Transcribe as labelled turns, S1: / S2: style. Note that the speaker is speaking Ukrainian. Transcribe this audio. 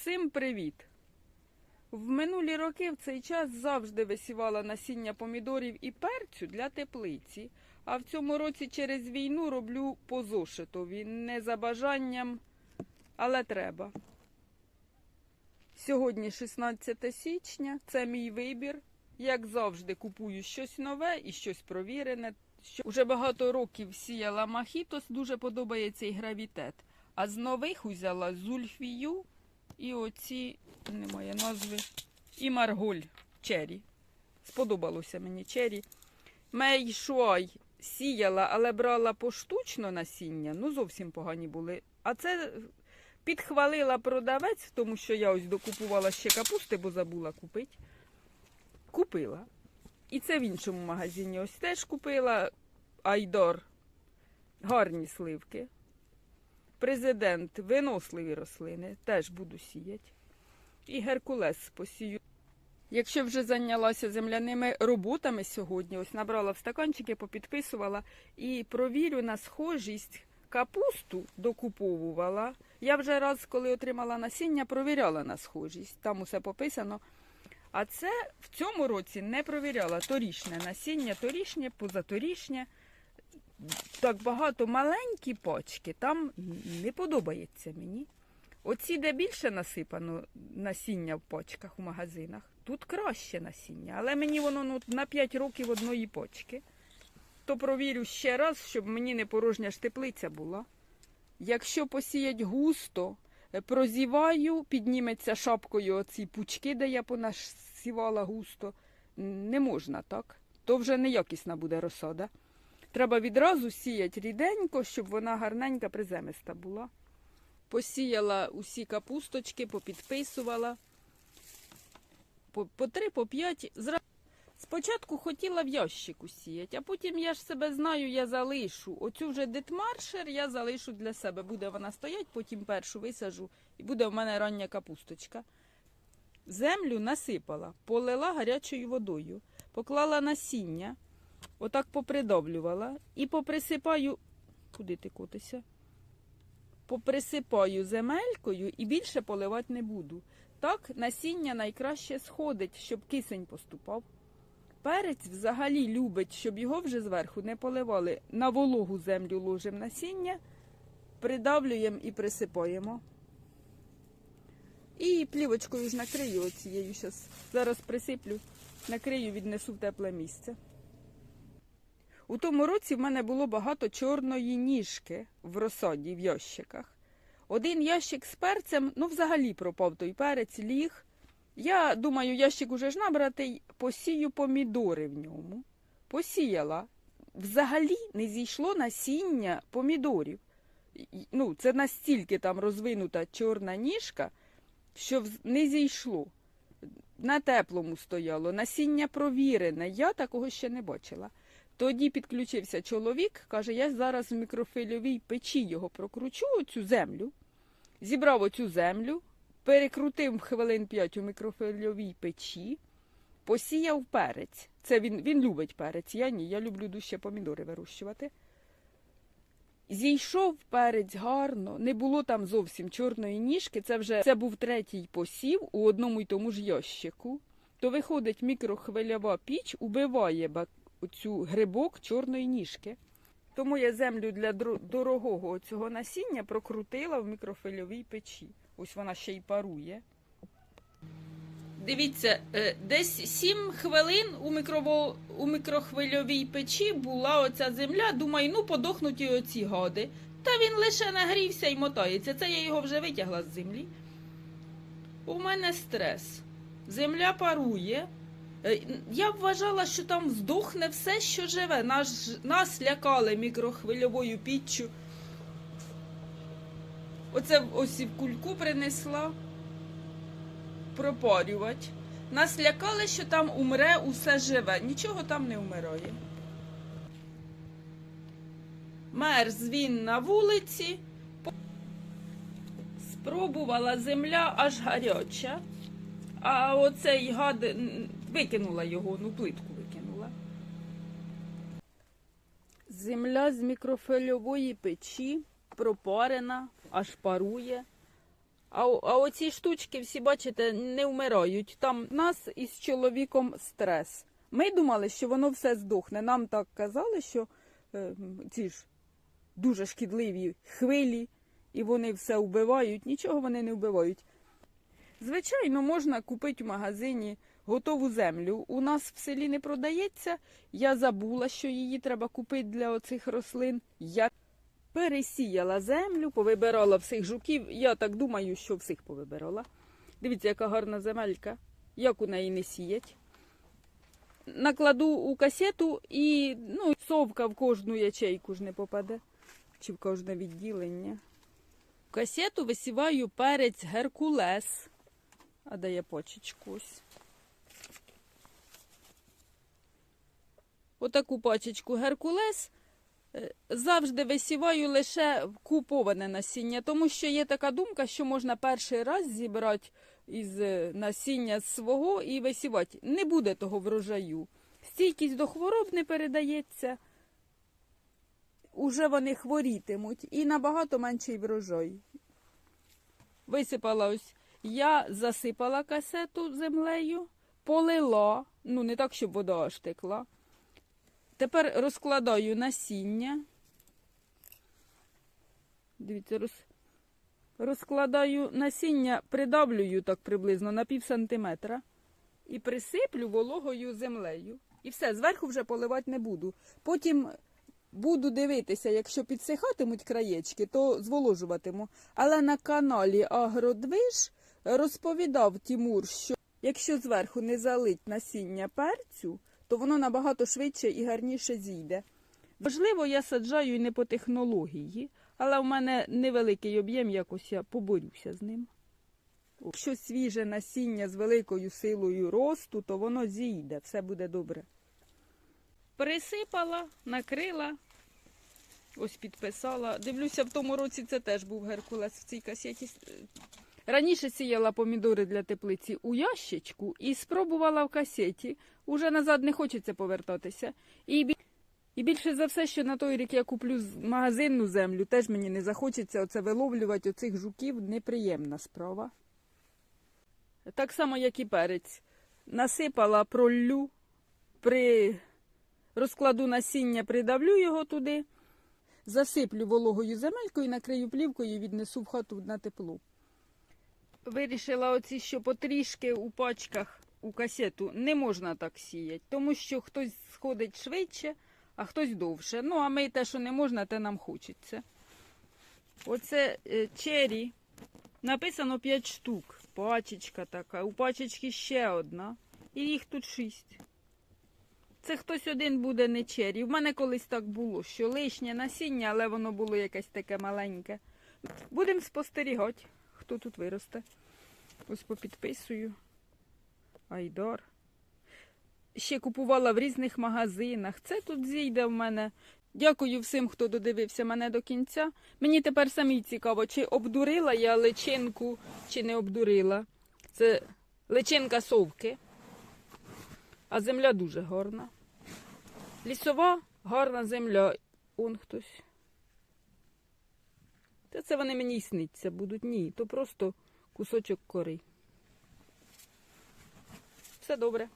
S1: Всім привіт! В минулі роки в цей час завжди висівала насіння помідорів і перцю для теплиці, а в цьому році через війну роблю по зошитові, не за бажанням, але треба. Сьогодні 16 січня, це мій вибір. Як завжди, купую щось нове і щось провірене. Уже багато років сіяла махітос, дуже подобається і гравітет. А з нових узяла зульфію і оці, немає назви, і марголь чері. Сподобалося мені чері. Мей шуай сіяла, але брала поштучно насіння, ну зовсім погані були. А це підхвалила продавець, тому що я ось докупувала ще капусти, бо забула купити. Купила. І це в іншому магазині. Ось теж купила Айдор. Гарні сливки. Президент, виносливі рослини, теж буду сіяти. І Геркулес посію. Якщо вже зайнялася земляними роботами сьогодні, ось набрала в стаканчики, попідписувала і провірю на схожість капусту докуповувала. Я вже раз, коли отримала насіння, провіряла на схожість. Там усе пописано. А це в цьому році не провіряла торішнє насіння, торішнє, позаторішнє. Так багато маленькі пачки, там не подобається мені. Оці, де більше насипано насіння в пачках у магазинах, тут краще насіння, але мені воно ну, на 5 років одної почки. То провірю ще раз, щоб мені не порожня ж теплиця була. Якщо посіять густо, е, прозіваю, підніметься шапкою оці пучки, де я понасівала густо. Не можна так. То вже неякісна буде розсада. Треба відразу сіяти ріденько, щоб вона гарненька приземиста була. Посіяла усі капусточки, попідписувала. По, по три, по п'ять. Зра... Спочатку хотіла в ящику сіяти, а потім я ж себе знаю, я залишу. Оцю вже дитмаршер я залишу для себе. Буде вона стоять, потім першу висажу, і буде в мене рання капусточка. Землю насипала, полила гарячою водою, поклала насіння, отак попридавлювала і поприсипаю. Куди ти котися? Поприсипаю земелькою і більше поливати не буду. Так насіння найкраще сходить, щоб кисень поступав. Перець взагалі любить, щоб його вже зверху не поливали. На вологу землю ложимо насіння, придавлюємо і присипаємо. І плівочкою ж накрию оцією. Зараз присиплю, накрию, віднесу в тепле місце. У тому році в мене було багато чорної ніжки в розсаді, в ящиках. Один ящик з перцем, ну взагалі пропав той перець, ліг. Я думаю, ящик уже ж набратий, посію помідори в ньому. Посіяла. Взагалі не зійшло насіння помідорів. Ну, це настільки там розвинута чорна ніжка, що не зійшло. На теплому стояло, насіння провірене. Я такого ще не бачила. Тоді підключився чоловік, каже, я зараз в мікрофильовій печі його прокручу, оцю землю. Зібрав оцю землю, перекрутив хвилин 5 у мікрофильовій печі, посіяв перець. Це він, він любить перець, я ні, я люблю дужче помідори вирощувати. Зійшов перець гарно, не було там зовсім чорної ніжки. Це вже це був третій посів у одному й тому ж ящику. То виходить мікрохвильова піч, убиває оцю грибок чорної ніжки. Тому я землю для дорогого цього насіння прокрутила в мікрофильовій печі. Ось вона ще й парує. Дивіться, е, десь 7 хвилин у, мікрово... у мікрохвильовій печі була оця земля. Думаю, ну подохнуть і оці гади. Та він лише нагрівся і мотається. Це я його вже витягла з землі. У мене стрес. Земля парує. Е, Я вважала, що там здохне все, що живе. Нас, нас лякали мікрохвильовою піччю. Оце ось і в кульку принесла пропарювати. Нас лякали, що там умре усе живе. Нічого там не вмирає. Мерз він на вулиці. Спробувала земля аж гаряча. А оцей гад викинула його, ну плитку викинула. Земля з мікрофильової печі пропарена, аж парує. А, а оці штучки, всі бачите, не вмирають. Там в нас із чоловіком стрес. Ми думали, що воно все здохне. Нам так казали, що е, ці ж дуже шкідливі хвилі, і вони все вбивають. Нічого вони не вбивають. Звичайно, можна купити в магазині готову землю. У нас в селі не продається. Я забула, що її треба купити для оцих рослин. Я пересіяла землю, повибирала всіх жуків. Я так думаю, що всіх повибирала. Дивіться, яка гарна земелька. Як у неї не сіять. Накладу у касету і ну, совка в кожну ячейку ж не попаде. Чи в кожне відділення. В касету висіваю перець Геркулес. А де є почечку ось. Отаку пачечку Геркулес е, завжди висіваю лише куповане насіння, тому що є така думка, що можна перший раз зібрати із е, насіння свого і висівати. Не буде того врожаю. Стійкість до хвороб не передається. Уже вони хворітимуть і набагато менший врожай. Висипала ось. Я засипала касету землею, полила, ну не так, щоб вода аж текла. Тепер розкладаю насіння. Дивіться, роз... розкладаю насіння, придавлюю так приблизно на пів сантиметра і присиплю вологою землею. І все, зверху вже поливати не буду. Потім буду дивитися, якщо підсихатимуть краєчки, то зволожуватиму. Але на каналі Агродвиж розповідав Тімур, що якщо зверху не залить насіння перцю, то воно набагато швидше і гарніше зійде. Можливо, я саджаю і не по технології, але в мене невеликий об'єм, якось я поборюся з ним. Якщо свіже насіння з великою силою росту, то воно зійде, все буде добре. Присипала, накрила, ось підписала. Дивлюся, в тому році це теж був Геркулес в цій касеті. Раніше сіяла помідори для теплиці у ящичку і спробувала в касеті. Уже назад не хочеться повертатися. І, і більше за все, що на той рік я куплю магазинну землю, теж мені не захочеться оце виловлювати оцих жуків. Неприємна справа. Так само, як і перець. Насипала, проллю, при... розкладу насіння, придавлю його туди, засиплю вологою земелькою, накрию плівкою і віднесу в хату на тепло. Вирішила оці, що потрішки у пачках у касету не можна так сіяти, тому що хтось сходить швидше, а хтось довше. Ну, а ми те, що не можна, те нам хочеться. Оце е, чері. Написано 5 штук. Пачечка така. У пачечки ще одна. І їх тут 6. Це хтось один буде не чері. В мене колись так було, що лишнє насіння, але воно було якесь таке маленьке. Будемо спостерігати, хто тут виросте. Ось попідписую. Айдар. Ще купувала в різних магазинах. Це тут зійде в мене. Дякую всім, хто додивився мене до кінця. Мені тепер самі цікаво, чи обдурила я личинку, чи не обдурила. Це личинка совки. А земля дуже гарна. Лісова, гарна земля. Он хтось. Та це вони мені сниться будуть. Ні, то просто кусочок кори. Все добре.